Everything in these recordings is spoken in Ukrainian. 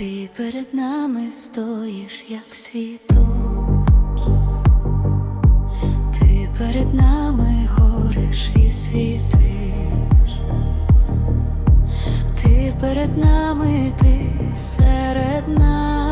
Ти перед нами стоїш, як світоч, ти перед нами гориш і світиш, ти перед нами, ти серед нас.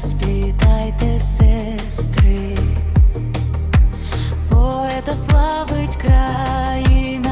сплітайте сестри, поета славить країну.